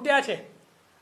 લૂંટ્યા છે.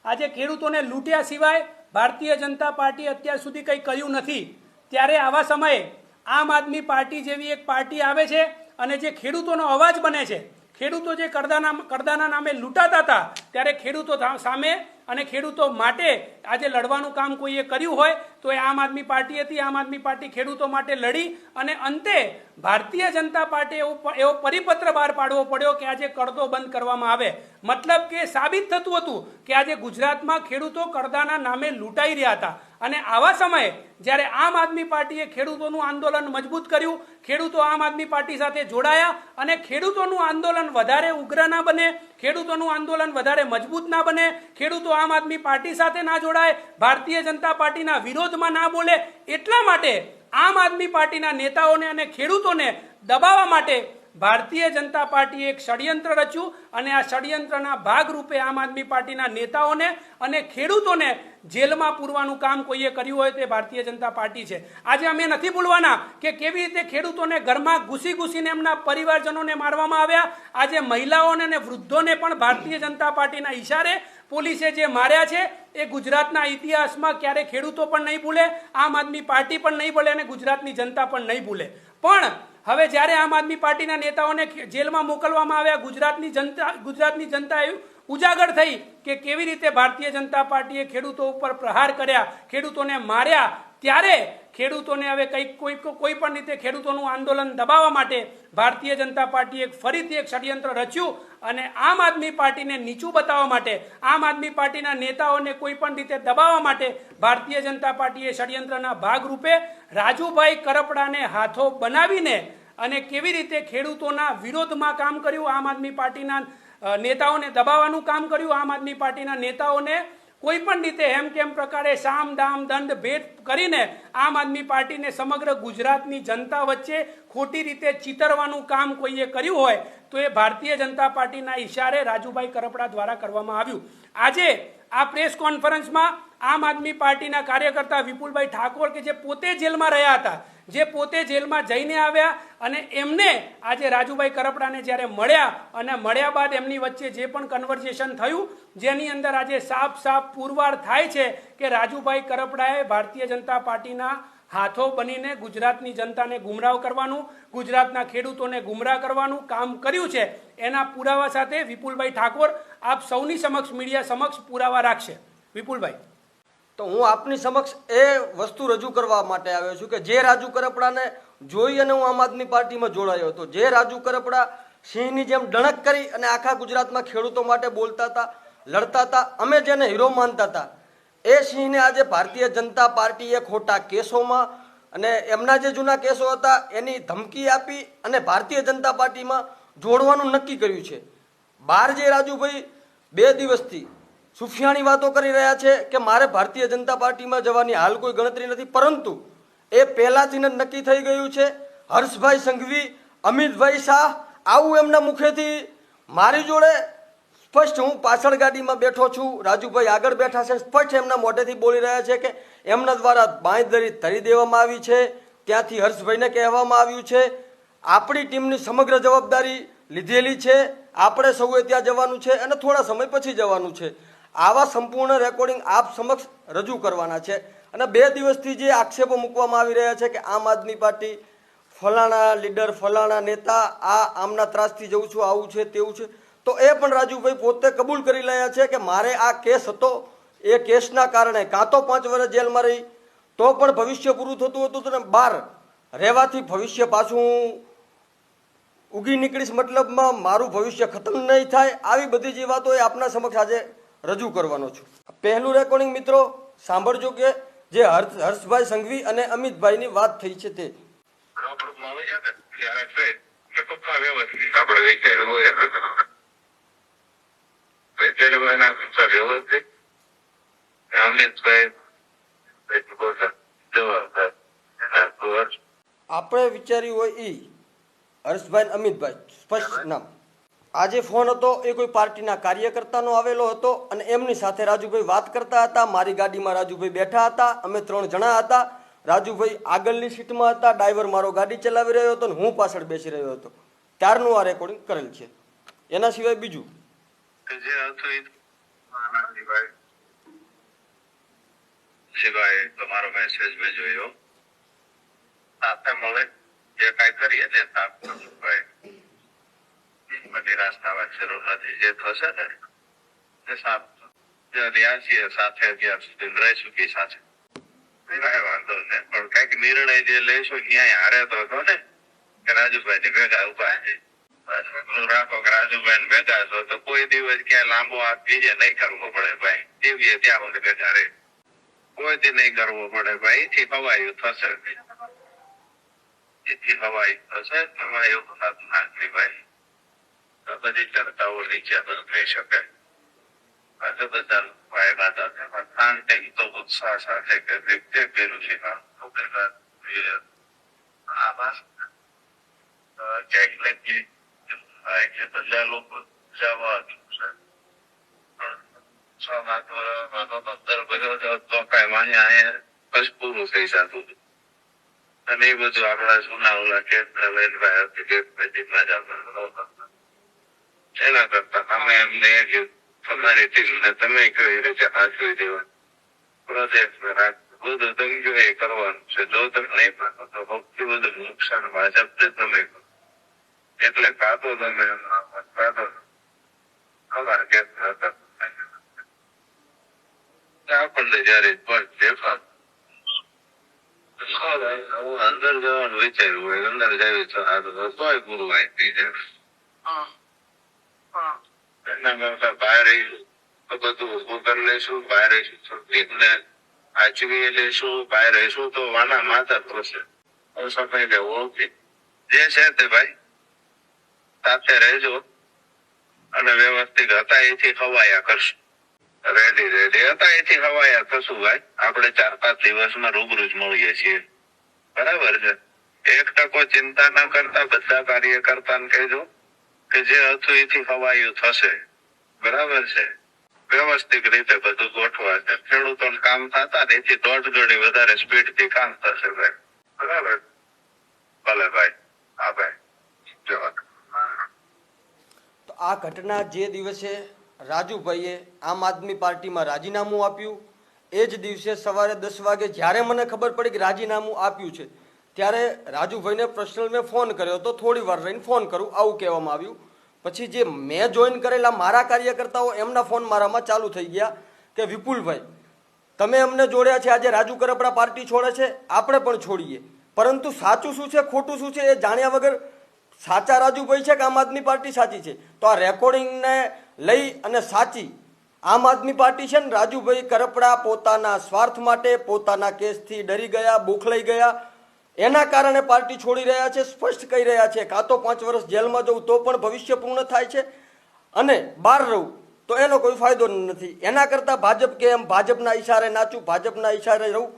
આજે ખેડૂતોને લૂંટ્યા સિવાય ભારતીય જનતા પાર્ટી અત્યાર સુધી કંઈ કર્યું નથી. ત્યારે આવા સમયે આમ આદમી પાર્ટી જેવી એક પાર્ટી આવે છે અને જે ખેડૂતોનો અવાજ બને છે. ખેડૂતો જે કરદાના કરદાના નામે લૂંટાતા હતા, ત્યારે ખેડૂતો સામે અને ખેડૂતો માટે આજે લડવાનું કામ કોઈએ કર્યું હોય, તો એ આમ આદમી પાર્ટી હતી આમ આદમી પાર્ટી ખેડૂતો માટે લડી અને અંતે ભારતીય જનતા પાર્ટી એવો એવો પરિપત્ર બહાર પાડવો પડ્યો કે આજે કરદો બંધ કરવામાં આવે. મતલબ કે સાબિત થતું હતું કે આજે ગુજરાતમાં ખેડૂતો કરદાના નામે લૂંટાઈ રહ્યા હતા. અને આવા સમયે જ્યારે આમ આદમી પાર્ટીએ ખેડૂતોનું આંદોલન મજબૂત કર્યું, ખેડૂતો આમ આદમી પાર્ટી સાથે જોડાયા અને ખેડૂતોનું આંદોલન વધારે ઉગ્ર ના બને, ખેડૂતોનું આંદોલન વધારે મજબૂત ના બને, ખેડૂતો આમ આદમી પાર્ટી સાથે ના જોડાય, ભારતીય જનતા પાર્ટીના વિરોધમાં ના બોલે, એટલા માટે આમ આદમી પાર્ટીના નેતાઓને અને ખેડૂતોને દબાવવા માટે ભારતીય જનતા પાર્ટીએ એક ષડયંત્ર રચ્યું અને આ ષડયંત્રના ભાગરૂપે આમ આદમી પાર્ટીના નેતાઓને અને ખેડૂતોને જેલમાં પૂરવાનું કામ કોઈએ કર્યું હોય તે ભારતીય જનતા પાર્ટી છે. આજે અમે નથી ભૂલવાના કે કેવી રીતે ખેડૂતોને ઘરમાં ઘૂસી ઘૂસીને એમના પરિવારજનોને મારવામાં આવ્યા. આજે મહિલાઓને અને વૃદ્ધોને પણ ભારતીય જનતા પાર્ટીના ઈશારે પોલીસે જે માર્યા છે એ ગુજરાતના ઇતિહાસમાં ક્યારે ખેડૂતો પણ નહીં ભૂલે, આમ આદમી પાર્ટી પણ નહીં ભૂલે અને ગુજરાતની જનતા પણ નહીં ભૂલે. પણ હવે જ્યારે આમ આદમી પાર્ટીના નેતાઓને જેલમાં મોકલવામાં આવ્યા, ગુજરાતની જનતા ગુજરાતની જનતા ઉજાગર થઈ કે કેવી રીતે ભારતીય જનતા પાર્ટીએ ખેડૂતો ઉપર પ્રહાર કર્યા, ખેડૂતોને માર્યા ત્યારે ખેડૂતોને હવે કંઈક કોઈ કોઈ પણ રીતે ખેડૂતોનું આંદોલન દબાવવા માટે ભારતીય જનતા પાર્ટીએ ફરીથી એક ષડયંત્ર રચ્યું અને આમ આદમી પાર્ટીને નીચું બતાવવા માટે, આમ આદમી પાર્ટીના નેતાઓને કોઈ પણ રીતે દબાવવા માટે ભારતીય જનતા પાર્ટીએ ષડયંત્રના ભાગરૂપે રાજુભાઈ કરપડાને હાથો બનાવીને અને કેવી રીતે ખેડૂતોના વિરોધમાં કામ કર્યું, આમ આદમી પાર્ટીના નેતાઓને દબાવવાનું કામ કર્યું, આમ આદમી પાર્ટીના નેતાઓને કોઈ પણ રીતે એમ કેમ પ્રકારે સામ, દામ, દંડ, ભેદ કરીને આમ આદમી પાર્ટીને સમગ્ર ગુજરાતની જનતા વચ્ચે ખોટી રીતે ચિતરવાનું કામ કોઈએ કર્યું હોય, તો એ ભારતીય જનતા પાર્ટીના ઈશારે રાજુભાઈ કરપડા દ્વારા કરવામાં આવ્યું. આજે આ પ્રેસ કોન્ફરન્સમાં આમ આદમી પાર્ટીના કાર્યકર્તા વિપુલભાઈ ઠાકોર કે જે પોતે જેલમાં રહ્યા હતા જે પોતે જેલમાં જઈને આવ્યા અને એમને આજે રાજુભાઈ કરપડાને જ્યારે મળ્યા અને મળ્યા બાદ એમની વચ્ચે જે પણ કન્વર્સેશન થયું, જેની અંદર આજે સાફ સાફ પુરવાર થાય છે કે રાજુભાઈ કરપડાએ ભારતીય જનતા પાર્ટીના હાથો બનીને ગુજરાતની જનતાને ગુમરાહ કરવાનું, ગુજરાતના ખેડૂતોને ગુમરાહ કરવાનું કામ કર્યું છે. એના પુરાવા સાથે વિપુલભાઈ ઠાકોર આપ સૌની સમક્ષ, મીડિયા સમક્ષ પુરાવા રાખશે. વિપુલભાઈ. તો હું આપની સમક્ષ એ વસ્તુ રજૂ કરવા માટે આવ્યો છું કે જે રાજુ કરપડાને જોઈ અને હું આમ આદમી પાર્ટીમાં જોડાયો હતો. જે રાજુ કરપડા સિંહની જેમ ડણક કરી અને આખા ગુજરાતમાં ખેડૂતો માટે બોલતા હતા, લડતા હતા, અમે જેને હીરો માનતા હતા, એ સિંહને આજે ભારતીય જનતા પાર્ટીએ ખોટા કેસોમાં અને એમના જે જૂના કેસો હતા એની ધમકી આપી અને ભારતીય જનતા પાર્ટીમાં જોડવાનું નક્કી કર્યું છે. બાર જે રાજુભાઈ બે દિવસથી સુફિયાણી વાતો કરી રહ્યા છે કે મારે ભારતીય જનતા પાર્ટીમાં જવાની હાલ કોઈ ગણતરી નથી, પરંતુ એ પહેલાથી જ નક્કી થઈ ગયું છે. હર્ષભાઈ સંઘવી, અમિતભાઈ શાહ આવું એમના મુખેથી મારી જોડે સ્પષ્ટ હું પાછળ ગાડીમાં બેઠો છું. રાજુભાઈ આગળ બેઠા છે, સ્પષ્ટ એમના મોઢેથી બોલી રહ્યા છે કે એમના દ્વારા બાંયધરી ધરી દેવામાં આવી છે. ત્યાંથી હર્ષભાઈને કહેવામાં આવ્યું છે, આપણી ટીમની સમગ્ર જવાબદારી લીધેલી છે. આપણે સૌએ ત્યાં જવાનું છે અને થોડા સમય પછી જવાનું છે. આવા સંપૂર્ણ રેકોર્ડિંગ આપ સમક્ષ રજૂ કરવાના છે. અને બે દિવસથી જે આક્ષેપો મૂકવામાં આવી રહ્યા છે કે આમ આદમી પાર્ટી ફલાણા લીડર, ફલાણા નેતા, આ આમના ત્રાસથી જઉં છું, આવું છે, તેવું છે, તો એ પણ રાજુભાઈ પોતે કબૂલ કરી રહ્યા છે કે મારે આ કેસ હતો. એ કેસના કારણે કાં તો પાંચ વર્ષ જેલમાં રહી, તો પણ ભવિષ્ય પૂરું થતું હતું તો બહાર રહેવાથી ભવિષ્ય પાછું ઉગી નીકળીશ મતલબમાં મારું ભવિષ્ય ખતમ નહીં થાય. આવી બધી જે વાતો એ આપના સમક્ષ આજે રજૂ કરવાનો છું. પહેલું રેકોર્ડિંગ મિત્રો, સાંભળજો કે જે હર્ષ, હર્ષભાઈ સંઘવી અને અમિતભાઈની વાત થઈ છે તે. આપણે વિચાર્યું હોય એ હર્ષભાઈ અમિતભાઈ, સ્પષ્ટ નામ. આજે ફોન હતો, એ કોઈ પાર્ટીના કાર્યકર્તાનો આવેલો હતો અને એમની સાથે રાજુભાઈ વાત કરતા હતા, મારી ગાડીમાં રાજુભાઈ બેઠા હતા, અમે ત્રણ જણા હતા. રાજુભાઈ આગળની સીટમાં હતા, ડ્રાઈવર મારો ગાડી ચલાવી રહ્યો હતો અને હું પાછળ બેસી રહ્યો હતો. ત્યારનું આ રેકોર્ડિંગ કરેલ છે. એના સિવાય બીજું? શિવાય તમારો મેસેજ મેં જોયો. સાથે મળે, જે કાંઈ કરીએ તે સાફ કરશું ભાઈ બધી રાસ્તામાં જરૂર નથી જે થશે ને તે સાફ જે રહ્યા છીએ સાથે અત્યાર સુધી રહીશું કી સાથે કાંઈ વાંધો નહીં પણ કંઈક નિર્ણય જે લઈશું ન્યાય હારે તો હતો ને કે રાજુભાઈ ની ભેગા ઊભા છે બસ રાખો કે રાજુભાઈ ને ભેગા છો તો કોઈ દિવસ ક્યાંય લાંબો હાથ બીજે નહીં કરવો પડે ભાઈ જીવીએ ત્યાં સુધી ભેગા રહે કોઈથી નહીં કરવો પડે ભાઈ એથી હવાયું થશે એથી હવાયું થશે એમાં એવું થતું નથી ભાઈ તો બધી ચર્ચાઓ નીચે તો થઈ શકે આજે બધા ભાઈ દાદા તેમાં શાંતિ તો ઉત્સાહ સાથે કે વ્યક્તિ પેલું છે. આમાં ક્યાંક ને ક્યાંક બધા લોકો જવા છ અહીંયા બસ પૂરું થઈ જતું હતું. અને એ બધું આપણા જૂના ઓલા કેન્દ્ર વેલભાઈ હતી કે પેટીમાં જ આપણે નહોતા. એના કરતા અમે એમને કીધું, તમારી ટીમને તમે કઈ રીતે હાથવી દેવા. પ્રોજેક્ટ બધું તમે એ કરવાનું છે. જો તમે નહીં કરો તો સૌથી બધું નુકસાન ભાજપને તમે કરો. એટલે કાં તમે કાં તો અમારા આપણને જયારે પણ ફેરફાર અંદર જવાનું વિચાર્યું હોય અંદર જાય તો આ તો તોય ગુરુ આપી છે અને વ્યવસ્થિત હતા એથી ખવાયા કરશું. રેડી રેડી હતા એથી હવાયા થશું ભાઈ. આપણે ચાર, પાંચ દિવસમાં રૂબરૂ જ મળીએ છીએ. બરાબર છે? એક ટકો ચિંતા ન કરતા, બધા કાર્ય કરતા કહેજો. કે જે હતું એથી હવાયું થશે, બરાબર છે? વ્યવસ્થિત રીતે બધું ગોઠવા છે. ખેડૂતોને કામ થતા એથી દોઢ ગણી વધારે સ્પીડથી કામ થશે ભાઈ. બરાબર? ભલે ભાઈ. હા ભાઈ. તો આ ઘટના જે દિવસે રાજુભાઈએ આમ આદમી પાર્ટીમાં રાજીનામું આપ્યું, એ જ દિવસે સવારે દસ વાગે જ્યારે મને ખબર પડી કે રાજીનામું આપ્યું છે ત્યારે રાજુભાઈને પર્સનલ મેં ફોન કર્યો હતો થોડી વાર રહીને ફોન કરું, આવું કહેવામાં આવ્યું. પછી જે મેં જોઈન કરેલા મારા કાર્યકર્તાઓ એમના ફોન મારામાં ચાલુ થઈ ગયા કે, વિપુલભાઈ, તમે અમને જોડ્યા છે, આજે રાજુ કરપડા પાર્ટી છોડે છે, આપણે પણ છોડીએ. પરંતુ સાચું શું છે, ખોટું શું છે એ જાણ્યા વગર સાચા રાજુભાઈ છે કે આમ આદમી પાર્ટી સાચી છે? તો આ રેકોર્ડિંગને લઈ અને સાચી આમ આદમી પાર્ટી છે ને, રાજુભાઈ કરપડા પોતાના સ્વાર્થ માટે પોતાના કેસથી ડરી ગયા, બોખલાઈ ગયા એના કારણે પાર્ટી છોડી રહ્યા છે, સ્પષ્ટ કહી રહ્યા છે કાં તો પાંચ વર્ષ જેલમાં જવું તો પણ ભવિષ્ય પૂર્ણ થાય છે. અને બહાર રહું તો એનો કોઈ ફાયદો નથી. એના કરતાં ભાજપ કે એમ ભાજપના ઈશારે નાચું, ભાજપના ઈશારે રહું,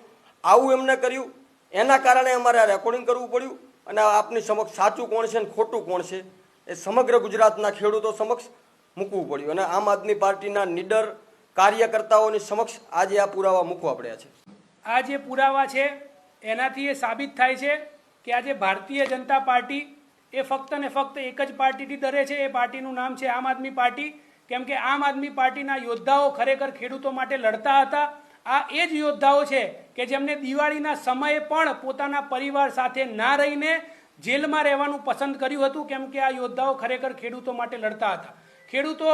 આવું એમને કર્યું. એના કારણે અમારે આ રેકોર્ડિંગ કરવું પડ્યું અને આપની સમક્ષ સાચું કોણ છે ને ખોટું કોણ છે એ સમગ્ર ગુજરાતના ખેડૂતો સમક્ષ મૂકવું પડ્યું. અને આમ આદમી પાર્ટીના નીડર કાર્યકર્તાઓની સમક્ષ આજે આ પુરાવા મૂકવા પડ્યા છે. આ જે પુરાવા છે એનાથી એ સાબિત થાય છે કે આજે ભારતીય જનતા પાર્ટી એ ફક્ત ને ફક્ત એક જ પાર્ટીથી ડરે છે, એ પાર્ટીનું નામ છે આમ આદમી પાર્ટી. કેમ કે આમ આદમી પાર્ટીના યોદ્ધાઓ ખરેખર ખેડૂતો માટે લડતા હતા. આ એ જ યોદ્ધાઓ છે કે જેમને દિવાળીના સમયે પણ પોતાના પરિવાર સાથે ના રહીને જેલમાં રહેવાનું પસંદ કર્યું હતું, કેમ કે આ યોદ્ધાઓ ખરેખર ખેડૂતો માટે લડતા હતા. ખેડૂતો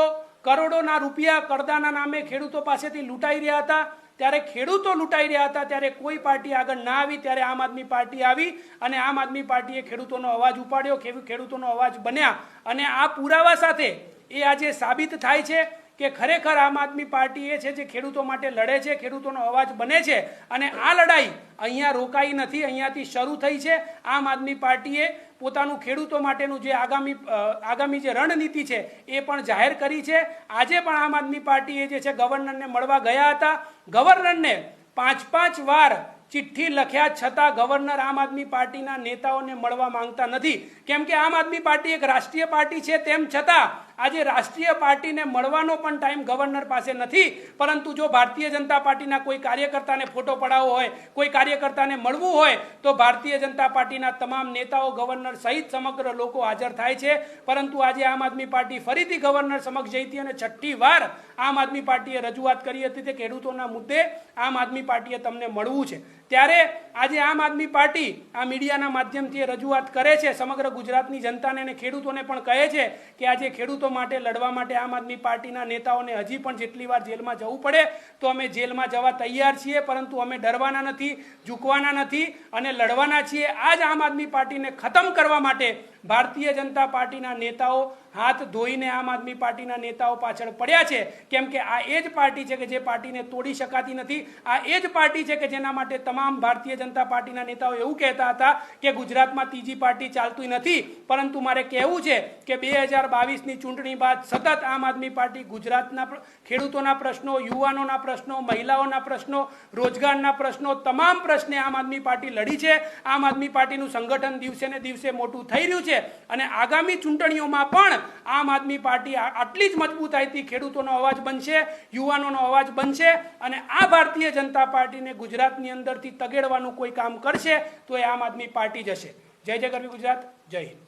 કરોડોના રૂપિયા કરદાના નામે ખેડૂતો પાસેથી લૂંટાઈ રહ્યા હતા. ત્યારે ખેડૂતો લૂંટાઈ રહ્યા હતા, ત્યારે કોઈ પાર્ટી આગળ ના આવી, ત્યારે આમ આદમી પાર્ટી આવી અને આમ આદમી પાર્ટીએ ખેડૂતોનો અવાજ ઉપાડ્યો ખેડૂતોનો અવાજ બન્યા અને આ પુરાવા સાથે એ આજે સાબિત થાય છે કે ખરેખર આમ આદમી પાર્ટી એ છે જે ખેડૂતો માટે લડે છે, ખેડૂતોનો અવાજ બને છે અને આ લડાઈ અહીંયા રોકાઈ નથી, અહીંયાથી શરૂ થઈ છે. આમ આદમી પાર્ટીએ પોતાનું ખેડૂતો માટેનું જે આગામી આગામી જે રણનીતિ છે એ પણ જાહેર કરી છે. આજે પણ આમ આદમી પાર્ટીએ જે છે ગવર્નરને મળવા ગયા હતા. ગવર્નરને પાંચ પાંચ વાર ચિઠ્ઠી લખ્યા છતાં ગવર્નર આમ આદમી પાર્ટીના નેતાઓને મળવા માંગતા નથી. કેમ કે આમ આદમી પાર્ટી એક રાષ્ટ્રીય પાર્ટી છે, તેમ છતાં આજે રાષ્ટ્રીય પાર્ટીને મળવાનો પણ ટાઈમ ગવર્નર પાસે નથી. પરંતુ જો ભારતીય જનતા પાર્ટીના કોઈ કાર્યકર્તાને ફોટો પડાવવો હોય, કોઈ કાર્યકર્તાને મળવું હોય, તો ભારતીય જનતા પાર્ટીના તમામ નેતાઓ ગવર્નર સહિત સમગ્ર લોકો હાજર થાય છે. પરંતુ આજે આમ આદમી પાર્ટી ફરીથી ગવર્નર સમક્ષ જઈ હતી અને છઠ્ઠી વાર આમ આદમી પાર્ટીએ રજૂઆત કરી હતી તે ખેડૂતોના મુદ્દે આમ આદમી પાર્ટીએ તમને મળવું છે. ત્યારે આજે આમ આદમી પાર્ટી આ મીડિયાના માધ્યમથી રજૂઆત કરે છે. સમગ્ર ગુજરાતની જનતાને અને ખેડૂતોને પણ કહે છે કે આજે ખેડૂતો માટે, લડવા માટે આમ આદમી પાર્ટીના નેતાઓને હજી પણ જેટલી વાર જેલમાં જવું પડે તો અમે જેલમાં જવા તૈયાર છીએ. પરંતુ અમે ડરવાના નથી, ઝૂકવાના નથી અને લડવાના છીએ. આ આમ આદમી પાર્ટીને ખતમ કરવા માટે ભારતીય જનતા પાર્ટીના નેતાઓ હાથ ધોઈને આમ આદમી પાર્ટીના નેતાઓ પાછળ પડ્યા છે. કેમ કે આ એ જ પાર્ટી છે કે જે પાર્ટીને તોડી શકાતી નથી. આ એ જ પાર્ટી છે કે જેના માટે તમામ ભારતીય જનતા પાર્ટીના નેતાઓ એવું કહેતા હતા કે ગુજરાતમાં ત્રીજી પાર્ટી ચાલતી નથી. પરંતુ મારે કહેવું છે કે બે હજાર બાવીસની ચૂંટણી બાદ સતત આમ આદમી પાર્ટી ગુજરાતના ખેડૂતોના પ્રશ્નો, યુવાનોના પ્રશ્નો, મહિલાઓના પ્રશ્નો, રોજગારના પ્રશ્નો, તમામ પ્રશ્ને આમ આદમી પાર્ટી લડી છે. આમ આદમી પાર્ટીનું સંગઠન દિવસે ને દિવસે મોટું થઈ રહ્યું છે. અને આગામી ચૂંટણીઓમાં પણ આમ આદમી પાર્ટી આટલી જ મજબૂતાઈથી ખેડૂતોનો અવાજ બનશે, યુવાનોનો અવાજ બનશે અને આ ભારતીય જનતા પાર્ટીને ગુજરાતની અંદરથી તગેડવાનું કોઈ કામ કરશે તો એ આમ આદમી પાર્ટી જશે. જય જય ગરવી ગુજરાત, જય હિન્દ.